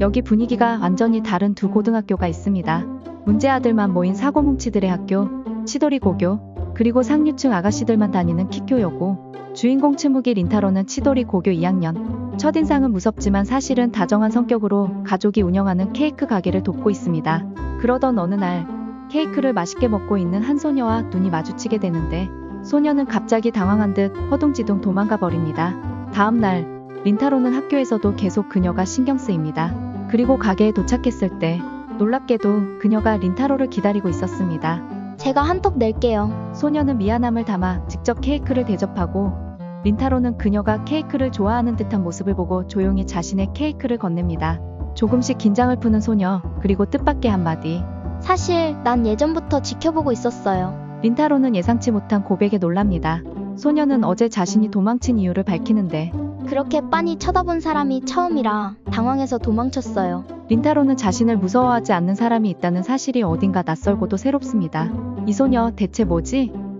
여기 분위기가 완전히 다른 두 고등학교가 있습니다. 문제 아들만 모인 사고뭉치들의 학교, 치도리 고교, 그리고 상류층 아가씨들만 다니는 키쿄여고, 주인공 츠무기 린타로는 치도리 고교 2학년. 첫인상은 무섭지만 사실은 다정한 성격으로 가족이 운영하는 케이크 가게를 돕고 있습니다. 그러던 어느 날, 케이크를 맛있게 먹고 있는 한 소녀와 눈이 마주치게 되는데, 소녀는 갑자기 당황한 듯 허둥지둥 도망가 버립니다. 다음 날, 린타로는 학교에서도 계속 그녀가 신경 쓰입니다. 그리고 가게에 도착했을 때, 놀랍게도 그녀가 린타로를 기다리고 있었습니다. 제가 한턱 낼게요. 소녀는 미안함을 담아 직접 케이크를 대접하고 린타로는 그녀가 케이크를 좋아하는 듯한 모습을 보고 조용히 자신의 케이크를 건넵니다. 조금씩 긴장을 푸는 소녀, 그리고 뜻밖의 한마디. 사실 난 예전부터 지켜보고 있었어요. 린타로는 예상치 못한 고백에 놀랍니다. 소녀는 어제 자신이 도망친 이유를 밝히는데 그렇게 빤히 쳐다본 사람이 처음이라 당황해서 도망쳤어요. 린타로는 자신을 무서워하지 않는 사람이 있다는 사실이 어딘가 낯설고도 새롭습니다. 이 소녀 대체 뭐지?